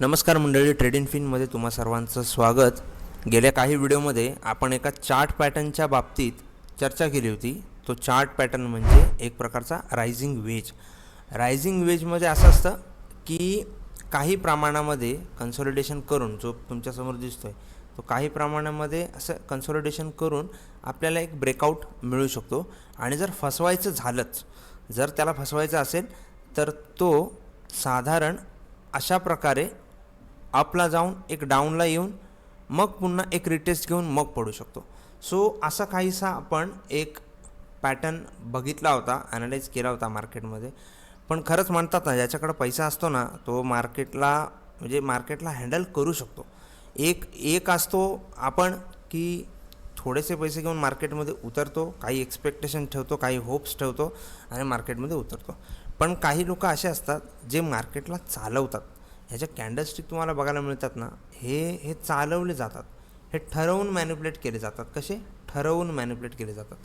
नमस्कार मंडळी ट्रेडिंग फिनमध्ये तुम्हा सर्वांचं स्वागत. गेल्या काही व्हिडिओमध्ये आपण एका चार्ट पॅटर्नच्या बाबतीत चर्चा केली होती. तो चार्ट पॅटर्न म्हणजे एक प्रकारचा रायझिंग वेज. रायझिंग वेजमध्ये असं असतं की काही प्रमाणामध्ये कन्सॉलिडेशन करून जो तुमच्यासमोर दिसतो आहे तो काही प्रमाणामध्ये असं कन्सॉलिडेशन करून आपल्याला एक ब्रेकआउट मिळू शकतो. आणि जर फसवायचं झालंच जर त्याला फसवायचं असेल तर तो साधारण अशा प्रकारे अपला जाऊन एक डाऊनला येऊन मग पुन्हा एक रिटेस्ट घेऊन मग पडू शकतो. सो असा काहीसा आपण एक पॅटर्न बघितला होता ॲनालाइज केला होता मार्केटमध्ये पण खरंच म्हणतात ना ज्याच्याकडे पैसा असतो ना तो मार्केटला म्हणजे मार्केटला हँडल करू शकतो. एक एक असतो आपण की थोडेसे पैसे घेऊन मार्केटमध्ये उतरतो काही एक्सपेक्टेशन ठेवतो काही होप्स ठेवतो आणि मार्केटमध्ये उतरतो. पण काही लोक असे असतात जे मार्केटला चालवतात. ह्याच्या कॅन्डलस्टिक तुम्हाला बघायला मिळतात ना हे हे चालवले जातात. हे ठरवून मॅन्युपुलेट केले जातात. कसे? ठरवून मॅन्युपुलेट केले जातात.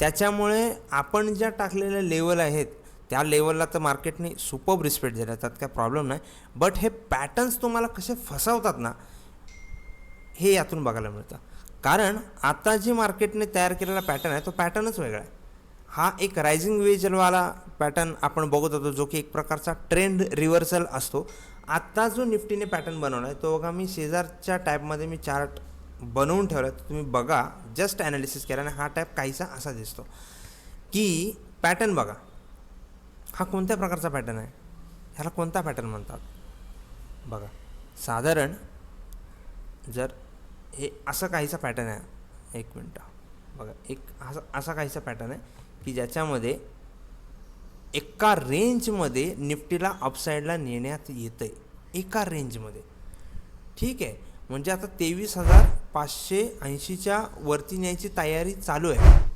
त्याच्यामुळे आपण ज्या टाकलेल्या लेवल आहेत त्या लेवलला तर मार्केटने सुपब रिस्पेक्ट दिला त्यात काय प्रॉब्लेम नाही. बट हे पॅटर्न्स तुम्हाला कसे फसवतात ना हे यातून बघायला मिळतं. कारण आता जे मार्केटने तयार केलेला पॅटर्न आहे तो पॅटर्नच वेगळा आहे. हा एक रायझिंग वेजलवाला पॅटर्न आपण बघत होतो जो की एक प्रकारचा ट्रेंड रिव्हर्सल असतो. आत्ता जो निफ्टीने पॅटर्न बनवला आहे तो बघा मी शेजारच्या टाईपमध्ये मी चार्ट बनवून ठेवला आहे तुम्ही बघा जस्ट ॲनालिसिस केला आणि हा टाईप काहीसा असा दिसतो. की पॅटर्न बघा. हा कोणत्या प्रकारचा पॅटर्न आहे? ह्याला कोणता पॅटर्न म्हणतात? बघा. साधारण जर हे असं काहीसा पॅटर्न आहे एक मिनटं. बघा एक असा असा काहीचा पॅटर्न आहे की ज्याच्यामध्ये एका रेंजमध्ये निफ्टीला अपसाईडला नेण्यात येतं आहे एका रेंजमध्ये ठीक आहे? म्हणजे आता तेवीस हजार पाचशे ऐंशीच्या वरती न्यायची तयारी चालू आहे.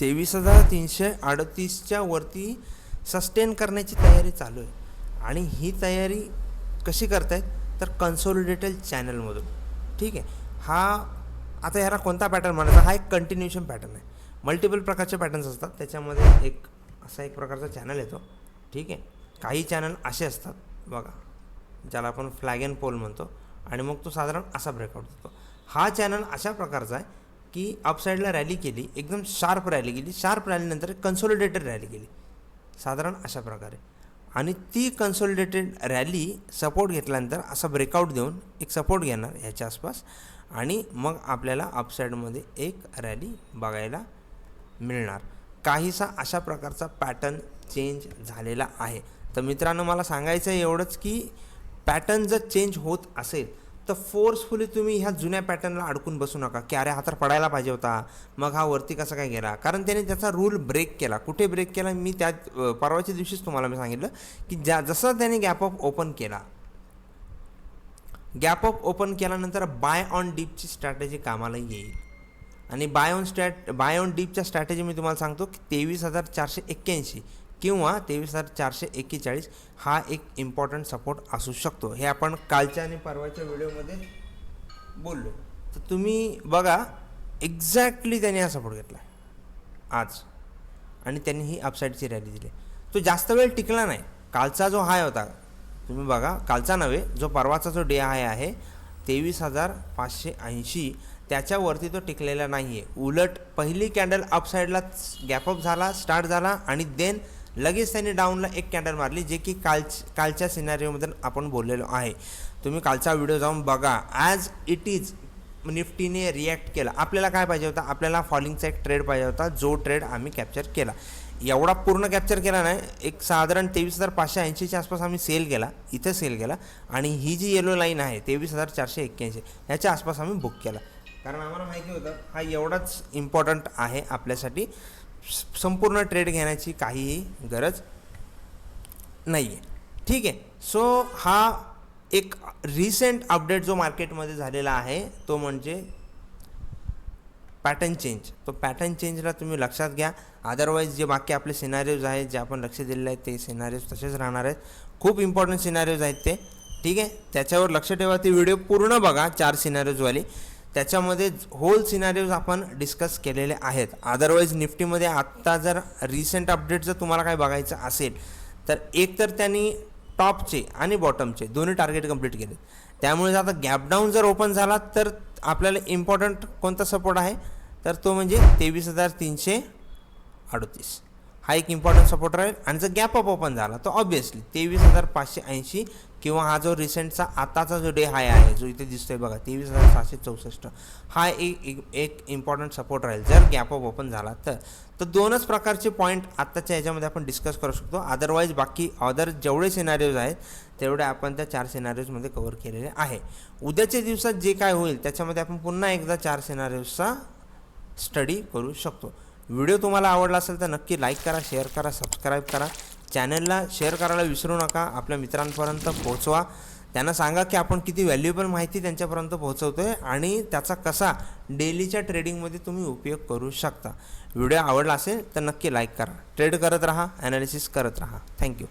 तेवीस हजार तीनशे अडतीसच्या वरती सस्टेन करण्याची तयारी चालू आहे. आणि ही तयारी कशी करतायत? तर कन्सोलिडेटेड चॅनलमधून ठीक आहे? हा आता ह्याला कोणता पॅटर्न म्हणायचा? हा एक कंटिन्युएशन पॅटर्न आहे. मल्टिपल प्रकारचे पॅटर्न्स असतात. त्याच्यामध्ये एक असा एक प्रकारचा चॅनल येतो. ठीक आहे? काही चॅनल असे असतात. बघा. ज्याला आपण फ्लॅग अँड पोल म्हणतो. आणि मग तो साधारण असा ब्रेकआउट देतो. हा चॅनल अशा प्रकारचा आहे की अपसाईडला रॅली केली एकदम शार्प रॅली गेली शार्प रॅलीनंतर कन्सोलिडेटेड रॅली गेली साधारण अशा प्रकारे. आणि ती कन्सोलिडेटेड रॅली सपोर्ट घेतल्यानंतर असा ब्रेकआउट देऊन एक सपोर्ट घेणार ह्याच्या आसपास. आणि मग आपल्याला अपसाईडमध्ये एक रॅली बघायला मिळणार. काहीसा अशा प्रकारचा पॅटर्न चेंज झालेला आहे. तर मित्रांनो मला सांगायचं आहे एवढंच की पॅटर्न जर चेंज होत असेल तर फोर्सफुली तुम्ही ह्या जुन्या पॅटर्नला अडकून बसू नका. की अरे हा तर पडायला पाहिजे होता मग हा वरती कसा काय गेला? कारण त्याने त्याचा रूल ब्रेक केला. कुठे ब्रेक केला? मी त्या परवाच्या दिवशीच तुम्हाला मी सांगितलं की ज्या जसं त्याने गॅप ओपन केला गॅप ऑफ ओपन केल्यानंतर बाय ऑन डीपची स्ट्रॅटेजी कामाला येईल. आणि बाय ऑन स्टॅट बाय ऑन डीपच्या स्ट्रॅटेजी मी तुम्हाला सांगतो की तेवीस हजार चारशे एक्क्याऐंशी. किंवा तेवीस हजार चारशे एक्केचाळीस हा एक इम्पॉर्टंट सपोर्ट असू शकतो. हे आपण कालच्या आणि परवाच्या व्हिडिओमध्ये बोललो. तर तुम्ही बघा एक्झॅक्टली त्याने हा सपोर्ट घेतला. आज. आणि त्यांनी ही अपसाईडची रॅली दिली. तो जास्त वेळ टिकला नाही. कालचा जो हाय होता तुम्ही बघा कालचा नव्हे जो परवाचा जो डे हाय आहे तेवीस हजार पाचशे ऐंशी त्याच्यावरती तो टिकलेला नाही आहे उलट पहिली कॅन्डल अपसाईडला गॅपअप झाला स्टार्ट झाला आणि देन लगेच त्यांनी डाऊनला एक कॅन्डल मारली जे की काल कालच्या सिनारीमध्ये आपण बोललेलो आहे. तुम्ही कालचा व्हिडिओ जाऊन बघा. ॲज इट इज निफ्टीने रिॲक्ट केला. आपल्याला काय पाहिजे होता? आपल्याला फॉलिंगचा एक ट्रेड पाहिजे होता. जो ट्रेड आम्ही कॅप्चर केला. एवढा पूर्ण कॅप्चर केला नाही. एक साधारण तेवीस हजार पाचशे ऐंशीच्या आसपास आम्ही सेल केला. इथं सेल केला. आणि ही जी येलो लाईन आहे तेवीस हजार चारशे एक्क्याऐंशी ह्याच्या आसपास आम्ही बुक केला. कारण आम्हाला माहिती होतं हा एवढाच इम्पॉर्टंट आहे आपल्यासाठी. संपूर्ण ट्रेड घेण्याची काहीही गरज नाही आहे ठीक आहे. सो हा एक रिसेंट अपडेट जो मार्केटमध्ये झालेला आहे तो म्हणजे पॅटर्न चेंज तो पॅटर्न चेंजला तुम्ही लक्षात घ्या. अदरवाईज जे बाकी आपले सिनारिओज आहेत जे आपण लक्ष दिलेले आहेत ते सिनारिओज तसेच राहणार आहेत. खूप इम्पॉर्टंट सिनारिओज आहेत ते. ठीक आहे. त्याच्यावर लक्ष ठेवा. ती व्हिडिओ पूर्ण बघा चार सिनारिओजवाली त्याच्यामध्ये होल सिनारीज आपण डिस्कस केलेले आहेत. अदरवाईज निफ्टीमध्ये आत्ता जर रिसेंट अपडेट जर तुम्हाला काय बघायचं असेल तर एक तर त्यांनी टॉपचे आणि बॉटमचे दोन्ही टार्गेट कंप्लीट केले त्यामुळे आता गॅपडाऊन जर ओपन झाला तर आपल्याला इम्पॉर्टंट कोणता सपोर्ट आहे? तर तो म्हणजे तेवीस हजार तीनशे अडतीस. हा एक इम्पॉर्टंट सपोर्ट राहील आणि जर गॅप अप ओपन झाला तर ऑब्वियसली तेवीस हजार पाचशे ऐंशी किंवा हा जो रिसेंटचा आताचा जो डे हाय आहे जो इथे दिसतोय बघा तेवीस हजार सहाशे चौसष्ट हा एक एक- इम्पॉर्टंट सपोर्ट राहील जर गॅप अप ओपन झाला तर तर दोनच प्रकारचे पॉईंट आत्ताच्या याच्यामध्ये आपण डिस्कस करू शकतो. अदरवाईज बाकी अदर जेवढे सिनारिओज आहेत तेवढे आपण त्या चार सिनारिओजमध्ये कवर केलेले आहे. उद्याच्या दिवसात जे काय होईल त्याच्यामध्ये आपण पुन्हा एकदा चार सिनारिओजचा स्टडी करू शकतो. व्हिडिओ तुम्हाला आवडला असेल तर नक्की लाईक करा शेअर करा सबस्क्राईब करा. चॅनलला शेअर करायला विसरू नका. आपल्या मित्रांपर्यंत पोहोचवा. त्यांना सांगा की आपण किती व्हॅल्युएबल माहिती त्यांच्यापर्यंत पोहोचवतो आहे आणि त्याचा कसा डेलीच्या ट्रेडिंगमध्ये तुम्ही उपयोग करू शकता. व्हिडिओ आवडला असेल तर नक्की लाईक करा. ट्रेड करत राहा ॲनालिसिस करत राहा. थँक्यू